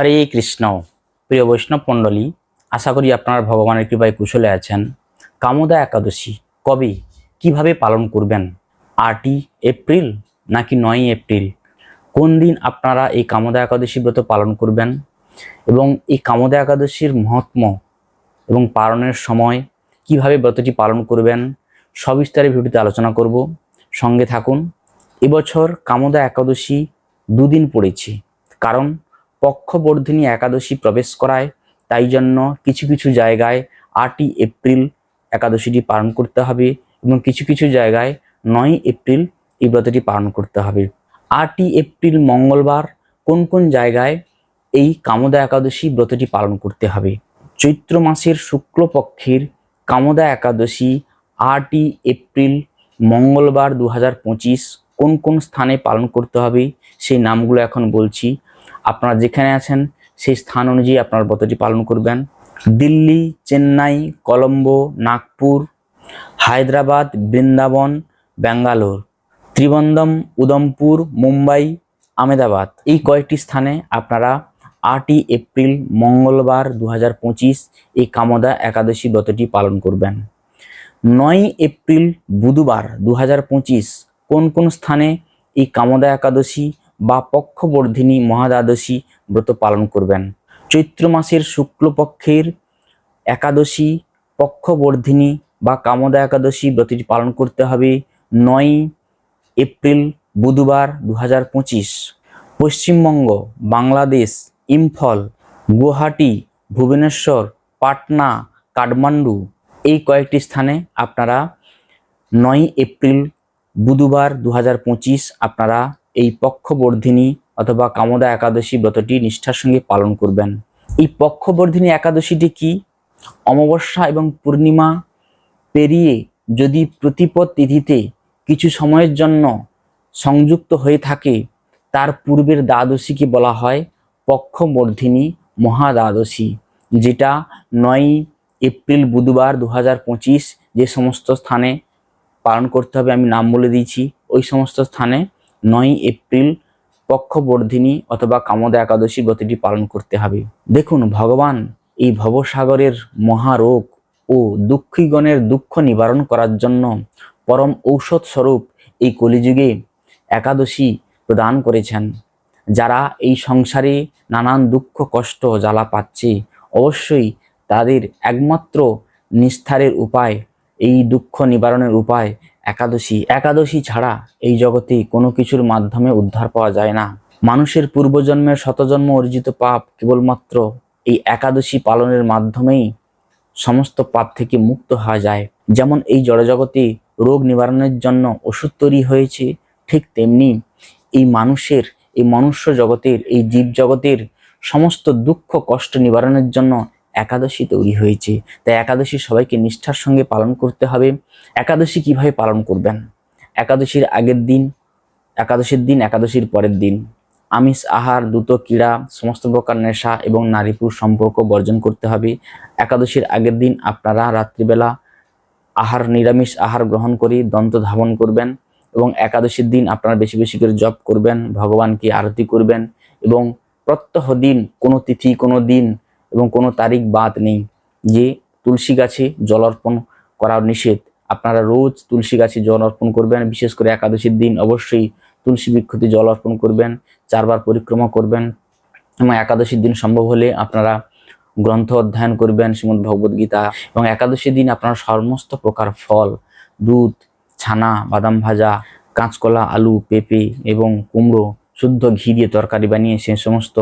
হরে কৃষ্ণ। প্রিয় বৈষ্ণব মণ্ডলী, আশা করি আপনারা ভগবানের কৃপায় কুশলে আছেন। কামদা একাদশী, কবে, কীভাবে পালন করবেন? আটই এপ্রিল নাকি নয়ই এপ্রিল? কোন দিন আপনারা এই কামদা একাদশী ব্রত পালন করবেন? এবং এই কামদা একাদশীর মহাত্ম এবং পালনের সময় কীভাবে ব্রতটি পালন করবেন সবিস্তারে ভিডিওতে আলোচনা করব। সঙ্গে থাকুন, এবছর কামদা একাদশী দুদিন পড়েছে। কারণ পক্ষবর্ধিনী একাদশী প্রবেশ করায়। তাই জন্য কিছু কিছু জায়গায় আটই এপ্রিল একাদশীটি পালন করতে হবে এবং কিছু কিছু জায়গায় নয় এপ্রিল এই ব্রতটি পালন করতে হবে। আটই এপ্রিল মঙ্গলবার কোন কোন জায়গায় এই কামদা একাদশী ব্রতটি পালন করতে হবে? চৈত্র মাসের শুক্লপক্ষের কামদা একাদশী আটই এপ্রিল মঙ্গলবার দু হাজার পঁচিশ কোন কোন স্থানে পালন করতে হবে? সেই নামগুলো এখন বলছি। আপনারা যেখানে আছেন, সেই স্থান অনুযায়ী আপনার ব্রতটি পালন করবেন। দিল্লি, চেন্নাই, কলম্বো, নাগপুর, হায়দ্রাবাদ, বৃন্দাবন, ব্যাঙ্গালোর ত্রিবন্দম উদমপুর মুম্বাই আমেদাবাদ এই কয়েকটি স্থানে আপনারা আটই এপ্রিল, মঙ্গলবার দু হাজার পঁচিশ এই কামদা একাদশী ব্রতটি পালন করবেন। নয় এপ্রিল, বুধবার দু হাজার পঁচিশ কোন কোন স্থানে এই কামদা একাদশী বা পক্ষবর্ধিনী মহাদ্বাদশী ব্রত পালন করবেন। চৈত্র মাসের শুক্লপক্ষের একাদশী পক্ষবর্ধিনী বা কামদা একাদশী ব্রতটি পালন করতে হবে নয় এপ্রিল বুধবার দু হাজার পঁচিশ। পশ্চিমবঙ্গ, বাংলাদেশ, ইম্ফল, গুয়াহাটি, ভুবনেশ্বর, পাটনা, কাঠমান্ডু এই কয়েকটি স্থানে আপনারা নয় এপ্রিল বুধবার দু হাজার পঁচিশ আপনারা এই পক্ষবর্ধিনী অথবা কামদা একাদশী ব্রতটি নিষ্ঠার সঙ্গে পালন করবেন। এই পক্ষবর্ধিনী একাদশীটি কি? অমাবস্যা এবং পূর্ণিমা পেরিয়ে যদি প্রতিপদ তিথিতে কিছু সময়ের জন্য সংযুক্ত হয়ে থাকে, তার পূর্বের দ্বাদশীকে বলা হয় পক্ষবর্ধিনী মহাদ্বাদশী, যেটা নয় এপ্রিল বুধবার দু হাজার পঁচিশ যে সমস্ত স্থানে পালন করতে হবে, আমি নাম বলে দিয়েছি, ওই সমস্ত স্থানে নয় এপ্রিল পক্ষবর্ধিনী অথবা কামদা একাদশী ব্রতটি পালন করতে হবে। দেখুন, ভগবান এই ভবসাগরের মহারোগ ও দুঃখীগণের দুঃখ নিবারণ করার জন্য পরম ঔষধ স্বরূপ এই কলিযুগে একাদশী প্রদান করেছেন। যারা এই সংসারে নানান দুঃখ, কষ্ট, জ্বালা পাচ্ছে, অবশ্যই তাদের একমাত্র নিস্তারের উপায়, এই দুঃখ নিবারণের উপায় একাদশী একাদশী ছাড়া এই জগতে কোনো কিছুর মাধ্যমে উদ্ধার পাওয়া যায় না। মানুষের পূর্বজন্মের শতজন্ম অর্জিত পাপ কেবলমাত্র এই একাদশী পালনের মাধ্যমেই সমস্ত পাপ থেকে মুক্ত হওয়া যায়। যেমন এই জড়জগতে রোগ নিবারণের জন্য ওষুধ তৈরি হয়েছে, ঠিক তেমনি এই মানুষের, এই মনুষ্য জগতের, এই জীব জগতের সমস্ত দুঃখ কষ্ট নিবারণের জন্য একাদশী তৈরি হয়েছে। তাই একাদশী সবাইকে নিষ্ঠার সঙ্গে পালন করতে হবে। একাদশী কীভাবে পালন করবেন? একাদশীর আগের দিন, একাদশীর দিন, একাদশীর পরের দিন। আমিষ, আহার দ্রুত ক্রীড়া, সমস্ত প্রকার নেশা এবং নারী পুরুষ সম্পর্ক বর্জন করতে হবে। একাদশীর আগের দিন আপনারা রাত্রিবেলা আহার, নিরামিষ আহার গ্রহণ করে দন্ত ধাবন করবেন এবং একাদশীর দিন আপনারা বেশি বেশি করে জপ করবেন, ভগবানকে আরতি করবেন এবং প্রত্যহ দিন, কোনো তিথি, কোনো দিন এবং কোনো তারিখ বাদ নেই। যে তুলসী গাছে জল অর্পণ করা নিষেধ। আপনারা রোজ তুলসী গাছে জল অর্পণ করবেন, বিশেষ করে একাদশীর দিন অবশ্যই তুলসী বৃক্ষতে জল অর্পণ করবেন, চারবার পরিক্রমা করবেন এবং একাদশীর দিন সম্ভব হলে আপনারা গ্রন্থ অধ্যয়ন করবেন শ্রীমদ্ ভগবদ গীতা এবং একাদশীর দিন আপনারা সমস্ত প্রকার ফল, দুধ, ছানা, বাদাম ভাজা, কাঁচকলা, আলু, পেঁপে এবং কুমড়ো, শুদ্ধ ঘি দিয়ে তরকারি বানিয়ে সে সমস্ত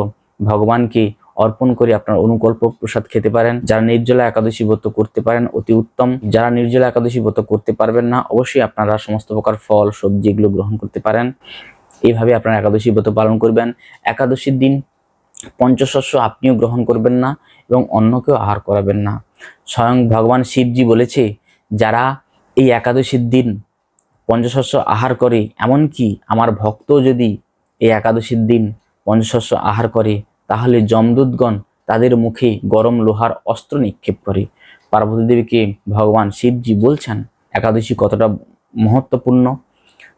ভগবানকে অর্পণ করে আপনার অনুকল্প প্রসাদ খেতে পারেন। যারা নির্জলা একাদশী ব্রত করতে পারেন, অতি উত্তম। যারা নির্জলা একাদশী ব্রত করতে পারবেন না, অবশ্যই আপনারা সমস্ত প্রকার ফল, সবজি এগুলো গ্রহণ করতে পারেন। এইভাবে আপনারা একাদশী ব্রত পালন করবেন। একাদশীর দিন পঞ্চশস্য আপনিও গ্রহণ করবেন না এবং অন্যকেও আহার করাবেন না। স্বয়ং ভগবান শিবজি বলেছে, যারা এই একাদশীর দিন পঞ্চশস্য আহার করে, এমনকি আমার ভক্ত যদি এই একাদশীর দিন পঞ্চশস্য আহার করে তাহলে যমদূতগণ তাদের মুখে গরম লোহার অস্ত্র নিক্ষেপ করে। পার্বতী দেবীকে ভগবান শিবজি বলছেন, একাদশী কতটা মহত্বপূর্ণ?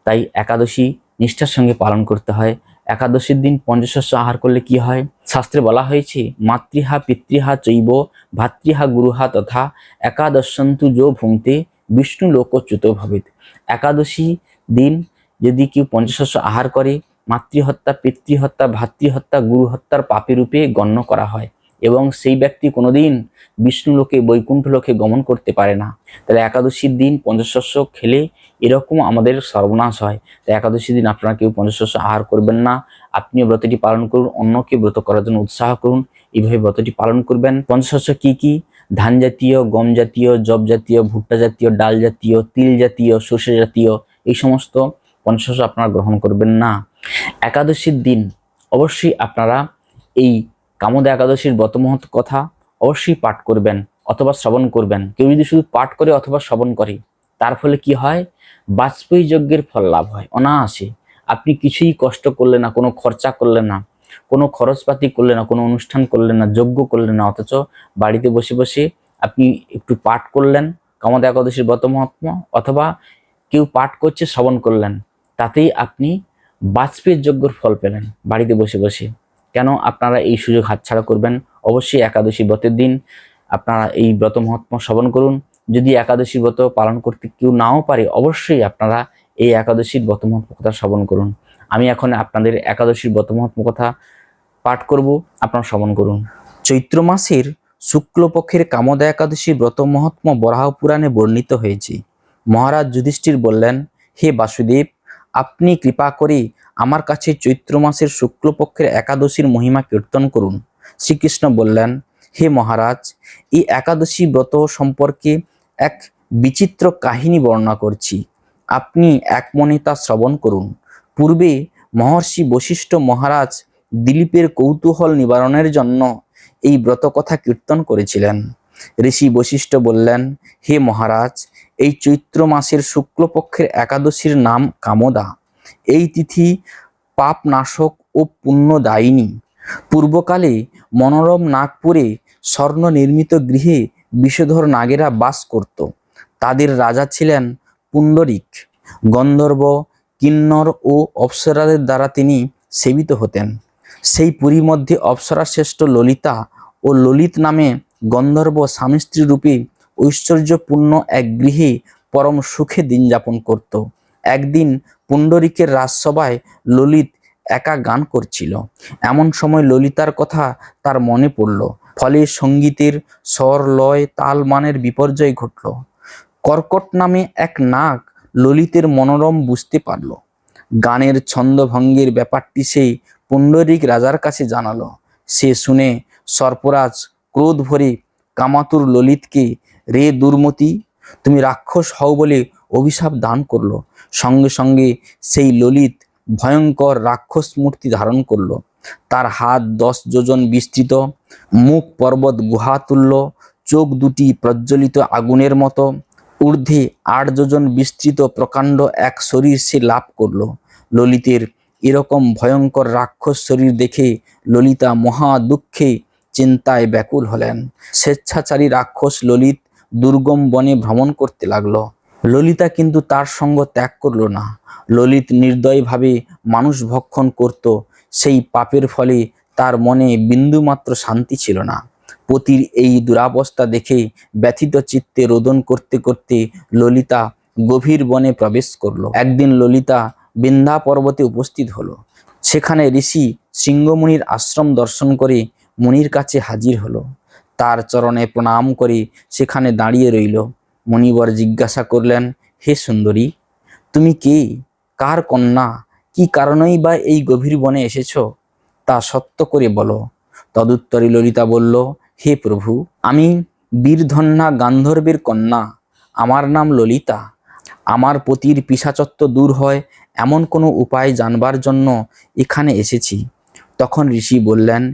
তাই একাদশী নিষ্ঠার সঙ্গে পালন করতে হয়। একাদশীর দিন পঞ্চশস্য আহার করলে কি হয়? শাস্ত্রে বলা হয়েছে, মাতৃহা পিতৃহা চৈব, ভাতৃহা গুরুহা তথা একাদশন্তু যো ভুংতে বিষ্ণু লোকচ্যুত ভবেত। একাদশী দিন যদি কেউ পঞ্চশস্য আহার করে মাতৃহত্যা, পিতৃহত্যা, ভাতৃহত্যা গুরু হত্যার পাপী রূপে গণ্য করা হয় এবং সেই ব্যক্তি কোনোদিন বিষ্ণু লোকে বৈকুণ্ঠ লোকে গমন করতে পারে না। তাহলে একাদশীর দিন পঞ্চশস্য খেলে এরকম আমাদের সর্বনাশ হয়। তাই একাদশীর দিন আপনারা কেউ পঞ্চশস্য আহার করবেন না। আপনিও ব্রতটি পালন করুন, অন্যকে ব্রত করার জন্য উৎসাহ করুন। এইভাবে ব্রতটি পালন করবেন। পঞ্চশস্য কি কি? ধান জাতীয়, গম জাতীয় জব জাতীয়, ভুট্টা জাতীয়, ডাল জাতীয়, তিল জাতীয়, সর্ষে জাতীয়, এই সমস্ত পঞ্চশস্য আপনারা গ্রহণ করবেন না। একাদশীর দিন, অবশ্যই আপনারা এই কামদা একাদশীর ব্রতমহৎ কথা অবশ্যই পাঠ করবেন অথবা শ্রবণ করবেন। কেউ যদি শুধু পাঠ করে অথবা শ্রবণ করে, তার ফলে কি হয়? বাজপেয়ী যজ্ঞের ফল লাভ হয়, অনায়াসে। আপনি কিছুই কষ্ট করলেন না, কোনো খরচা করলেন না, কোনো খরচপাতি করলেন না, কোনো অনুষ্ঠান করলেন না, যজ্ঞ করলেন না, অথচ বাড়িতে বসে বসে আপনি একটু পাঠ করলেন কামদা একাদশীর ব্রত মহাত্ম অথবা কেউ পাঠ করছে, শ্রবণ করলেন, তাতেই আপনি বাজপেয়ীর যজ্ঞর ফল পেলেন বাড়িতে বসে বসে। কেন আপনারা এই সুযোগ হাতছাড়া করবেন? অবশ্যই একাদশী ব্রতের দিন আপনারা এই ব্রত মহাত্মা শ্রবণ করুন। যদি একাদশী ব্রত পালন করতে কেউ নাও পারে, অবশ্যই আপনারা এই একাদশীর ব্রত মহাত্ম কথা শ্রবণ করুন। আমি এখন আপনাদের একাদশীর ব্রত মহাত্ম কথা পাঠ করব, আপনারা শ্রবণ করুন। চৈত্র মাসের শুক্লপক্ষের কামদা একাদশী ব্রত মহাত্ম বরাহ পুরাণে বর্ণিত হয়েছে। মহারাজ যুধিষ্ঠির বললেন, হে বাসুদেব আপনি কৃপা করে আমার কাছে চৈত্র মাসের শুক্লপক্ষের একাদশীর মহিমা কীর্তন করুন। শ্রীকৃষ্ণ বললেন, হে মহারাজ, এই একাদশী ব্রত সম্পর্কে এক বিচিত্র কাহিনী বর্ণনা করছি। আপনি এক মনে তা শ্রবণ করুন। পূর্বে মহর্ষি বশিষ্ঠ মহারাজ দিলীপের কৌতূহল নিবারণের জন্য এই ব্রত কথা কীর্তন করেছিলেন। ঋষি বশিষ্ঠ বললেন, হে মহারাজ, এই চৈত্র মাসের শুক্লপক্ষের একাদশীর নাম কামদা। এই তিথি পাপনাশক ও পুণ্যদায়িনী। পূর্বকালে মনোরম নাগপুরে স্বর্ণ নির্মিত গৃহে বিষধর নাগেরা বাস করত। তাদের রাজা ছিলেন পুণ্ডরিক। গন্ধর্ব, কিন্নর ও অপ্সরাদের দ্বারা তিনি সেবিত হতেন। সেই পুরীর মধ্যে অপ্সরা শ্রেষ্ঠ ললিতা ও ললিত নামে গন্ধর্ব স্বামী স্ত্রী রূপে ঐশ্বর্যপূর্ণ এক গৃহে পরম সুখে দিন যাপন করত। একদিন পুণ্ডরিকের রাজসভায় ললিত একা গান করছিল। এমন সময় ললিতার কথা তার মনে পড়ল। ফলে সঙ্গীতের স্বর লয় তাল মানের বিপর্যয় ঘটল। কর্কট নামে এক নাক ললিতের মনোরম বুঝতে পারল। গানের ছন্দভঙ্গের ব্যাপারটি সে পুণ্ডরিক রাজার কাছে জানালো। সে শুনে সর্পরাজ ক্রোধ ভরে কামাতুর ললিতকে, রে দুর্মতি, তুমি রাক্ষস হও বলে অভিশাপ দান করল। সঙ্গে সঙ্গে সেই ললিত ভয়ঙ্কর রাক্ষস মূর্তি ধারণ করল। তার হাত দশ যোজন বিস্তৃত, মুখ পর্বত গুহা তুল্য চোখ দুটি প্রজ্বলিত আগুনের মতো, ঊর্ধ্বে আট যোজন বিস্তৃত প্রকাণ্ড এক শরীর সে লাভ করল। ললিতের এরকম ভয়ঙ্কর রাক্ষস শরীর দেখে ললিতা মহা দুঃখে চিন্তায় ব্যাকুল হলেন। স্বেচ্ছাচারী রাক্ষস ললিত দুর্গম বনে ভ্রমণ করতে লাগল। ললিতা কিন্তু তার সঙ্গ ত্যাগ করল না। ললিত নির্দয়ভাবে মানুষ ভক্ষণ করত, সেই পাপের ফলে তার মনে বিন্দুমাত্র শান্তি ছিল না। পতির এই দুরাবস্থা দেখে ব্যথিত চিত্তে রোদন করতে করতে ললিতা গভীর বনে প্রবেশ করল। একদিন ললিতা বিন্ধ্যা পর্বতে উপস্থিত হলো। সেখানে ঋষি সিংহমুনির আশ্রম দর্শন করে মুনির কাছে হাজির হলো। তার চরণে প্রণাম করে সেখানে দাঁড়িয়ে রইল। মুনিবর জিজ্ঞাসা করলেন, হে সুন্দরী, তুমি কে? কার কন্যা? কি কারণেই বা এই গভীর বনে এসেছ? তা সত্য করে বলো। তদুত্তরে ললিতা বলল, হে প্রভু, আমি বীরধন্যা গান্ধর্বের কন্যা। আমার নাম ললিতা। আমার পতির পিসাচত্ব দূর হয়, এমন কোনো উপায় জানবার জন্য এখানে এসেছি। তখন ঋষি বললেন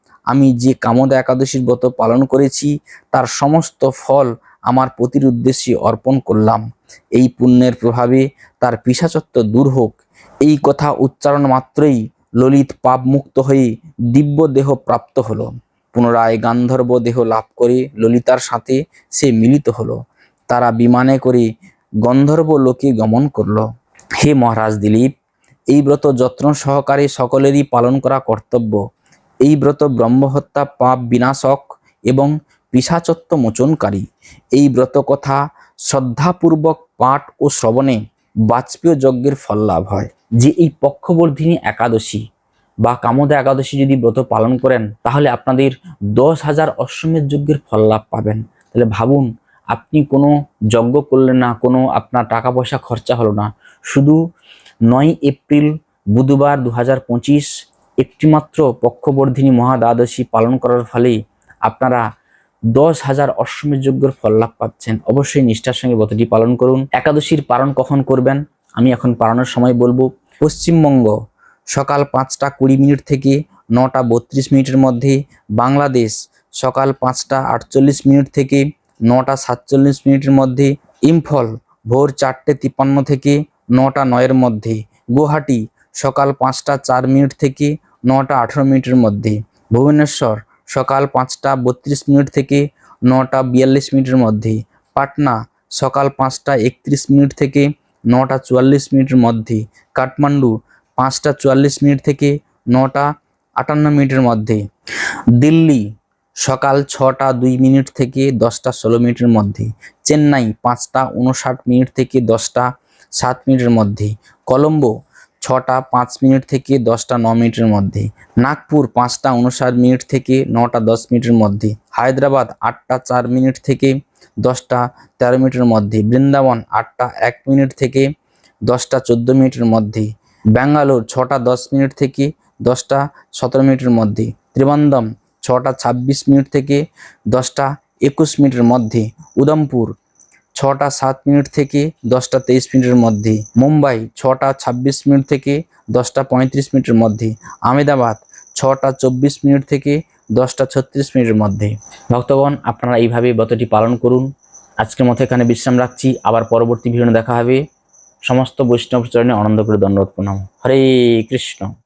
আমি যে কামদা একাদশীর ব্রত পালন করেছি, তার সমস্ত ফল আমার পতির উদ্দেশ্যে অর্পণ করলাম। এই পুণ্যের প্রভাবে তার পিসাচত্ব দূর হোক। এই কথা উচ্চারণ মাত্রই ললিত পাপমুক্ত হয়ে দিব্য দেহ প্রাপ্ত হলো। পুনরায় গান্ধর্ব দেহ লাভ করে ললিতার সাথে সে মিলিত হলো। তারা বিমানে করে গন্ধর্ব লোকে গমন করল। হে মহারাজ দিলীপ, এই ব্রত যত্ন সহকারে সকলেরই পালন করা কর্তব্য। এই ব্রত ব্রহ্মহত্যা, পাপ বিনাশক এবং পিসাচত্ব মোচনকারী এই ব্রত কথা শ্রদ্ধাপূর্বক পাঠ ও শ্রবণে বাজপেয় যজ্ঞের ফল লাভ হয়। যে এই পক্ষবর্ধিনী একাদশী বা কামদা একাদশী যদি ব্রত পালন করেন, তাহলে আপনাদের দশ হাজার অশ্বমেধ যজ্ঞের ফল লাভ পাবেন। তাহলে ভাবুন, আপনি কোনো যজ্ঞ করলেন না, কোনো আপনার টাকা পয়সা খরচা হলো না। শুধু নয় এপ্রিল, বুধবার দু হাজার পঁচিশ একটিমাত্র পক্ষবর্ধিনী মহাদ্বাদশী পালন করার ফলে আপনারা দশ হাজার অশ্বমেধ যজ্ঞের ফল লাভ পাচ্ছেন। অবশ্যই নিষ্ঠার সঙ্গে ব্রতটি পালন করুন। একাদশীর পালন কখন করবেন? আমি এখন পালনের সময় বলব। পশ্চিমবঙ্গ, সকাল পাঁচটা কুড়ি মিনিট থেকে নটা বত্রিশ মিনিটের মধ্যে। বাংলাদেশ, সকাল পাঁচটা আটচল্লিশ মিনিট থেকে নটা সাতচল্লিশ মিনিটের মধ্যে। ইম্ফল, ভোর চারটে তিপ্পান্ন থেকে নটা নয়ের মধ্যে। গুয়াহাটি, সকাল পাঁচটা চার মিনিট থেকে নটা আঠেরো মিনিটের মধ্যে ভুবনেশ্বর সকাল পাঁচটা বত্রিশ মিনিট থেকে নটা বিয়াল্লিশ মিনিটের মধ্যে পাটনা সকাল পাঁচটা একত্রিশ মিনিট থেকে নটা চুয়াল্লিশ মিনিটের মধ্যে কাঠমান্ডু পাঁচটা চুয়াল্লিশ মিনিট থেকে নটা আটান্ন মিনিটের মধ্যে দিল্লি সকাল ছটা দুই মিনিট থেকে দশটা ষোলো মিনিটের মধ্যে চেন্নাই পাঁচটা উনষাট মিনিট থেকে দশটা সাত মিনিটের মধ্যে কলম্বো ছটা, পাঁচ মিনিট থেকে দশটা, ন মিনিটের মধ্যে। নাগপুর পাঁচটা উনষাট মিনিট থেকে নটা, দশ মিনিটের মধ্যে। হায়দ্রাবাদ আটটা, চার মিনিট থেকে দশটা, তেরো মিনিটের মধ্যে। বৃন্দাবন আটটা, এক মিনিট থেকে দশটা, চোদ্দ মিনিটের মধ্যে। ব্যাঙ্গালোর ছটা, দশ মিনিট থেকে দশটা, সতেরো মিনিটের মধ্যে। ত্রিবন্দম ছটা, ছাব্বিশ মিনিট থেকে দশটা, একুশ মিনিটের মধ্যে। উদমপুর ছটা সাত মিনিট থেকে দশটা তেইশ মিনিটের মধ্যে। মুম্বাই ছটা ছাব্বিশ মিনিট থেকে দশটা পঁয়ত্রিশ মিনিটের মধ্যে। আহমেদাবাদ ছটা চব্বিশ মিনিট থেকে দশটা ছত্রিশ মিনিটের মধ্যে। ভক্তগণ, আপনারা এইভাবে ব্রতটি পালন করুন। আজকের মতো এখানে বিশ্রাম রাখছি। আবার পরবর্তী ভিডিও দেখা হবে। সমস্ত বৈষ্ণব চরণে আনন্দ করে দণ্ডবোধ প্রণাম। হরে কৃষ্ণ।